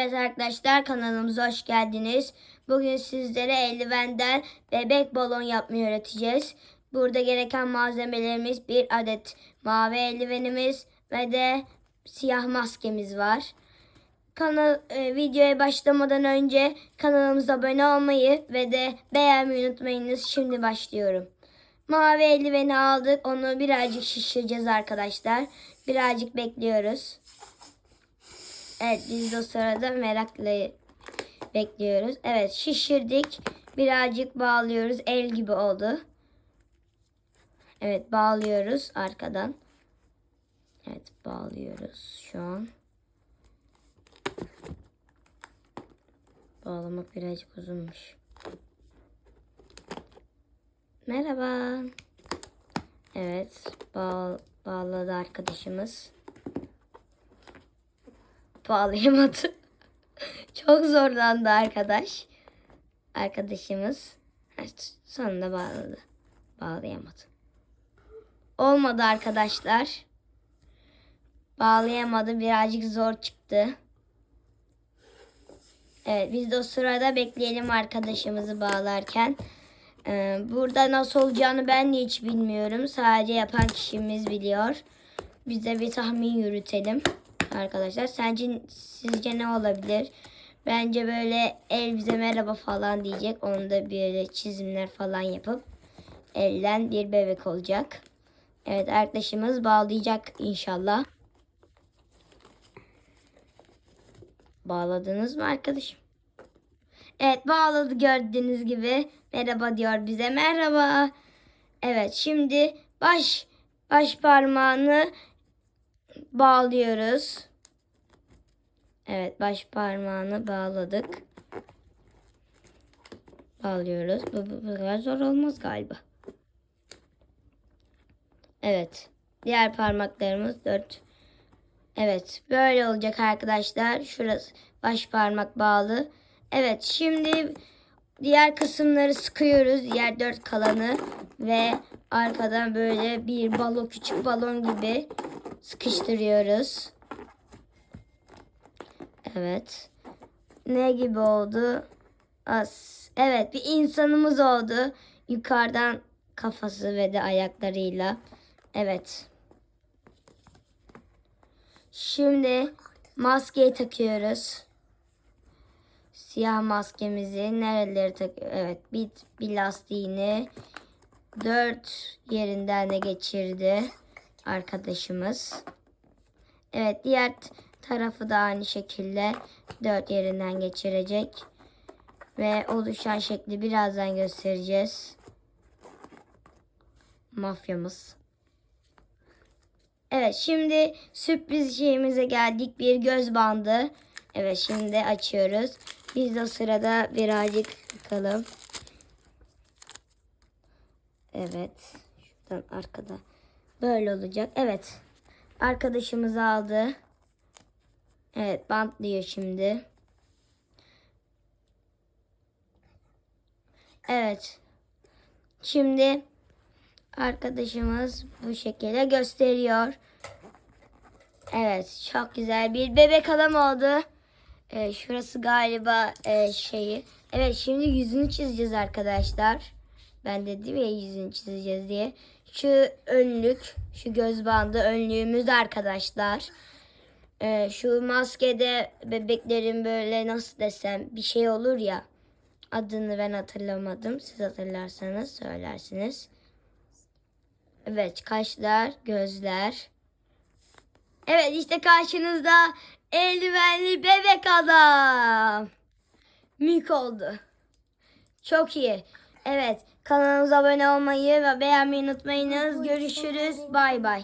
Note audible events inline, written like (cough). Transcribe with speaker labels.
Speaker 1: Evet arkadaşlar kanalımıza hoş geldiniz. Bugün sizlere eldivenden bebek balon yapmayı öğreteceğiz. Burada gereken malzemelerimiz bir adet mavi eldivenimiz ve de siyah maskemiz var. Kanal e, videoya başlamadan önce kanalımıza abone olmayı ve de beğenmeyi unutmayınız. Şimdi başlıyorum. Mavi eldiveni aldık. Onu birazcık şişireceğiz arkadaşlar. Birazcık bekliyoruz. Evet biz de o sırada merakla bekliyoruz. Evet şişirdik. Birazcık bağlıyoruz. El gibi oldu. Evet bağlıyoruz arkadan. Evet bağlıyoruz şu an. Bağlamak birazcık uzunmuş. Merhaba. Evet bağ bağladı arkadaşımız bağlayamadı. (laughs) Çok zorlandı arkadaş. Arkadaşımız sonunda bağladı. Bağlayamadı. Olmadı arkadaşlar. Bağlayamadı. Birazcık zor çıktı. Evet biz de o sırada bekleyelim arkadaşımızı bağlarken. Ee, burada nasıl olacağını ben de hiç bilmiyorum. Sadece yapan kişimiz biliyor. Biz bir tahmin yürütelim arkadaşlar. Sence sizce ne olabilir? Bence böyle el bize merhaba falan diyecek. Onda böyle çizimler falan yapıp elden bir bebek olacak. Evet arkadaşımız bağlayacak inşallah. Bağladınız mı arkadaşım? Evet bağladı gördüğünüz gibi. Merhaba diyor bize. Merhaba. Evet şimdi baş baş parmağını bağlıyoruz. Evet baş parmağını bağladık. Bağlıyoruz. Bu, bu, bu kadar zor olmaz galiba. Evet. Diğer parmaklarımız dört. Evet. Böyle olacak arkadaşlar. Şurası baş parmak bağlı. Evet. Şimdi diğer kısımları sıkıyoruz. Diğer dört kalanı ve arkadan böyle bir balon küçük balon gibi sıkıştırıyoruz. Evet. Ne gibi oldu? As. Evet bir insanımız oldu. Yukarıdan kafası ve de ayaklarıyla. Evet. Şimdi maskeyi takıyoruz. Siyah maskemizi nereleri tak Evet bir, bir lastiğini dört yerinden de geçirdi arkadaşımız. Evet diğer tarafı da aynı şekilde dört yerinden geçirecek. Ve oluşan şekli birazdan göstereceğiz. Mafyamız. Evet şimdi sürpriz şeyimize geldik. Bir göz bandı. Evet şimdi açıyoruz. Biz de sırada birazcık bakalım. Evet. Şuradan arkada. Böyle olacak. Evet. Arkadaşımız aldı. Evet bantlıyor şimdi. Evet. Şimdi arkadaşımız bu şekilde gösteriyor. Evet çok güzel bir bebek adam oldu. Ee, şurası galiba e, şeyi. Evet şimdi yüzünü çizeceğiz arkadaşlar. Ben dedim ya yüzünü çizeceğiz diye. Şu önlük, şu göz bandı önlüğümüz arkadaşlar. Ee, şu maskede bebeklerin böyle nasıl desem bir şey olur ya. Adını ben hatırlamadım. Siz hatırlarsanız söylersiniz. Evet kaşlar, gözler. Evet işte karşınızda eldivenli bebek adam. Mük oldu. Çok iyi. Evet kanalımıza abone olmayı ve beğenmeyi unutmayınız. Görüşürüz. Bay bay.